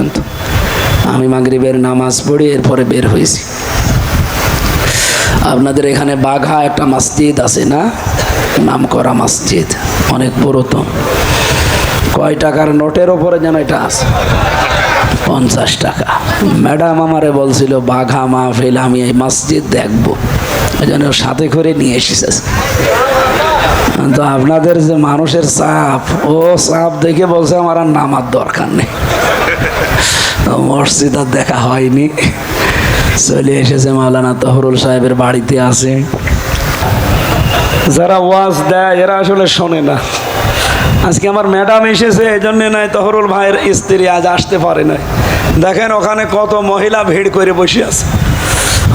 পর্যন্ত। আমি মাগরিবের নামাজ পড়ি এরপরে বের হয়েছি। আপনাদের এখানে বাঘা একটা মসজিদ আছে না? নাম করা মসজিদ, অনেক পুরাতন। কয় টাকার নোটের ওপরে যেন এটা আছে? পঞ্চাশ টাকা। ম্যাডাম আমারে বলছিল, বাঘা মাহফিল, আমি এই মসজিদ দেখব। ওই জন্য সাথে করে নিয়ে এসেছে। তো আপনাদের যে মানুষের চাপ ও চাপ দেখে বলছে আমার আর নামার দরকার নেই। মসজিদ আর দেখা হয়নি। চলে এসেছে মাওলানা তহরুল সাহেবের বাড়িতে আছে। যারা ওয়াজ দেয়, এরা আসলে শোনে না। আজকে আমার ম্যাডাম এসেছে এই জন্যে নয় তহরুল ভাইয়ের স্ত্রী আজ আসতে পারে নাই। দেখেন ওখানে কত মহিলা ভিড় করে বসে আছে।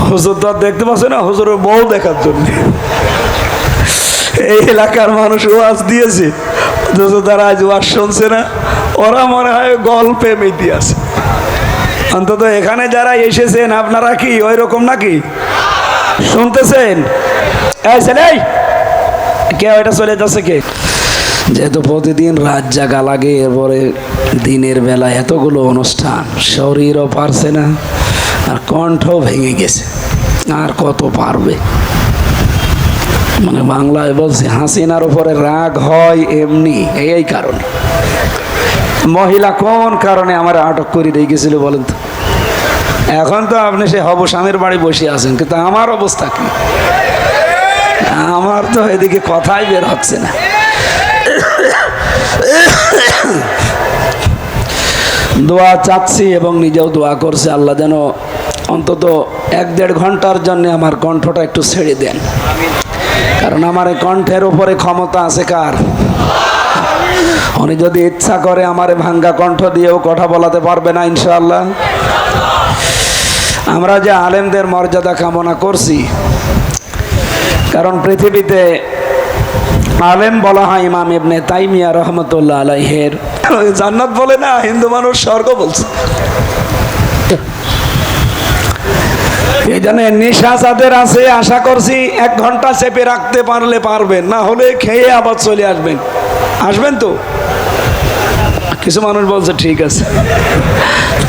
হুজুর তো দেখতে পাচ্ছে না, হুজুরের বউ দেখার জন্য। এই এলাকার মানুষ ওয়াজ দিয়েছে। তারা আজ ওয়াজ শুনছে না। ওরা মনে হয় গল্পে মেতে আছে। অন্তত এখানে যারা এসেছেন, আপনারা কি ওই রকম নাকি? শুনতেছেন? কে ওইটা চলে যাচ্ছে কে? যেহেতু প্রতিদিন রাত জাগা লাগে, এরপরে দিনের বেলা এতগুলো অনুষ্ঠান, শরীরও পারছে না, আর কণ্ঠও ভেঙে গেছে। আর কত পারবে? মানে বাংলায় বলছে, হাসিনার উপরে রাগ হয় এমনি এই কারণে। মহিলা কোন কারণে আমার আটক করে দিয়ে গেছিল বলেন তো? এখন তো আপনি সে হব স্বামীর বাড়ি বসে আছেন, কিন্তু আমার অবস্থা কি? আমার তো এদিকে কথাই বের হচ্ছে না। দোয়া চাচ্ছি এবং নিজেও দোয়া করছে, আল্লাহ যেন অন্তত এক দেড় ঘণ্টার জন্য আমার কণ্ঠটা একটু ছেড়ে দেন। কারণ আমার এই কণ্ঠের উপরে ক্ষমতা আছে কার? উনি যদি ইচ্ছা করে আমার ভাঙ্গা কণ্ঠ দিয়েও কথা বলাতে পারবে না, ইনশাআল্লাহ। আমরা যে আলেমদের মর্যাদা কামনা করছি, কারণ পৃথিবীতে আলেম বলা হয় ইমাম ইবনে তাইমিয়া রহমতুল্লাহ আলাইহের। জান্নাত বলে না, হিন্দু মানুষ স্বর্গ বলছে। এই জন্য নেশা যাদের আছে, আশা করছি এক ঘণ্টা চেপে রাখতে পারলে পারবেন, না হলে খেয়ে আবার চলে আসবেন। আসবেন তো? কিছু মানুষ বলছে, ঠিক আছে।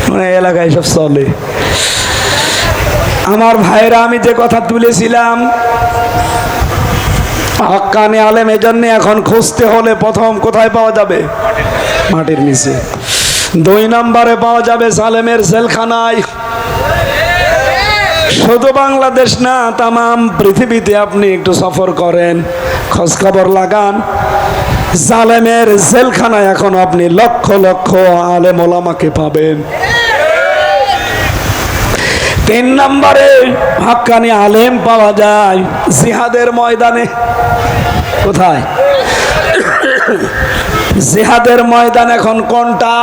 মানে এলাকায় সব চলে। আমার ভাইরা আমি যে কথা তুলেছিলাম, হকানি আলেম এজন্য এখন খুঁজতে হলে প্রথম কোথায় পাওয়া যাবে? মাটির নিচে। দুই নম্বরে পাওয়া যাবে সালেমের জেলখানায়। শুধু বাংলাদেশ না তাম পৃথিবীতে আপনি একটু সফর করেন খোঁজ খবর লাগান। জালেমের জেলখানায় এখন আপনি লক্ষ লক্ষ আলেম ওলামাকে পাবেন। তিন নম্বরে হাক্কানি আলেম পাওয়া যায় জিহাদের ময়দানে। কোথায়? জিহাদের ময়দান এখন কোনটা?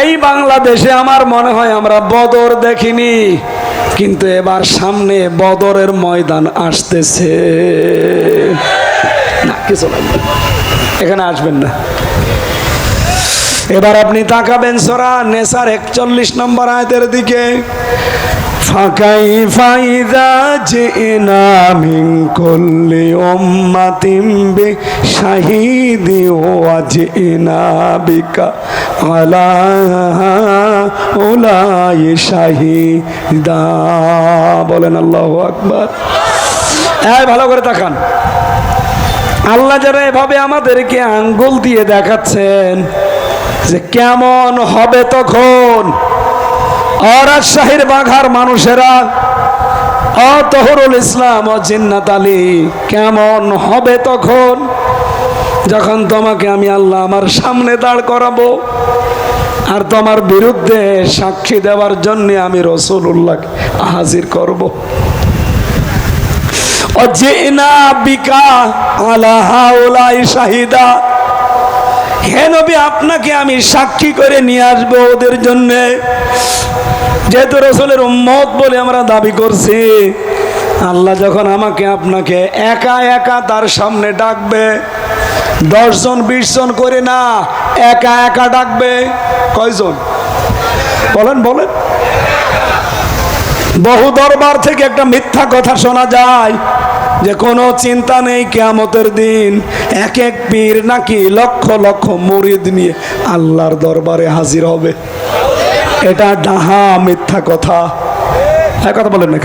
এই বাংলাদেশে আমার মনে হয় আমরা বদর দেখিনি, কিন্তু এবার সামনে বদরের ময়দান আসতেছে। না, কিছু লাগবে এখানে আসবেন না। এবার আপনি তাকাবেন সরা নেসার একচল্লিশ নম্বর আয়তের দিকে। ফাঁকাই ফাইদা জিনা মিন কুল্লি উম্মাতিন বি শাহিদি ওয়া জিনা বিকা আলা উলাই শাহিদা। বলেন আল্লাহু আকবার। হ্যাঁ ভালো করে তাকান। আল্লাহ যারা এভাবে আমাদেরকে আঙ্গুল দিয়ে দেখাচ্ছেন যে কেমন হবে তখন। অরাজশাহীর বাঘার মানুষেরা, অতহরুল ইসলাম ও জিন্নাত আলী, কেমন হবে তখন? যখন তোমাকে আমি আল্লাহ আমার সামনে দাঁড় করাবো আর তোমার বিরুদ্ধে সাক্ষী দেওয়ার জন্যে আমি রসুল্লাহ হাজির করব। হে নবী, আপনাকে আমি সাক্ষী করে নিয়ে আসব ওদের জন্য। যেহেতু রসুলের উম্মত বলে আমরা দাবি করছি, আল্লাহ যখন আমাকে আপনাকে একা একা তার সামনে ডাকবে, দশজন বিশ জন করে না, একা একা ডাকবে। কয়জন? বলেন বলেন। বহু দরবার থেকে একটা মিথ্যা কথা শোনা যায় যে কোনো চিন্তা নেই কেয়ামতের দিন এক এক পীর নাকি লক্ষ লক্ষ মুরিদ নিয়ে আল্লাহর দরবারে হাজির হবে। এটা ডাহা মিথ্যা কথা। হ্যাঁ কথা বলেন না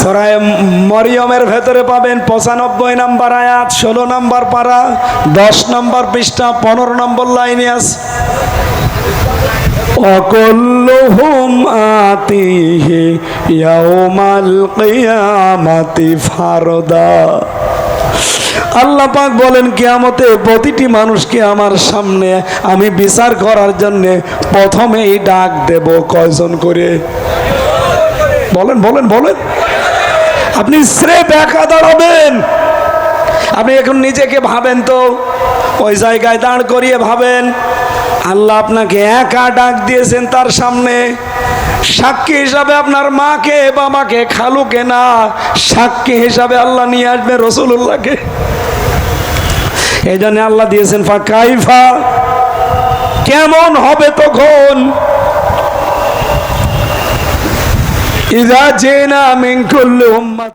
সরায় মরিয়মের ভেতরে পাবেন পঁচানব্বই নাম্বার আয়াত, ষোলো নাম্বার পারা, দশ নাম্বার পৃষ্ঠা, পনেরো নম্বর লাইনে আস। অকল্লুহুম আতিহি ইয়াউমাল কিয়ামাতি ফারদা। আল্লাহ পাক বলেন, কিয়ামতে প্রতিটি মানুষকে আমার সামনে আমি বিচার করার জন্য প্রথমেই ডাক দেব। কয়জন করে? বলেন বলেন বলেন। আপনি স্রেফ একা দাঁড়াবেন আপনি এখন নিজেকে ভাবেন তো, ওই জায়গায় দাঁড় করিয়ে ভাবেন, আল্লাহ আপনাকে একা ডাক দিয়েছেন তার সামনে। সাক্ষী হিসাবে আপনার মাকে, বাবাকে, খালুকে না, সাক্ষী হিসাবে আল্লাহ নিয়ে আসবে রসুল্লাহকে এই জন্য আল্লাহ দিয়েছেন ফা কাইফা কেমন হবে তখন? ইদা জেনা মিন কুল্লি উম্মাত।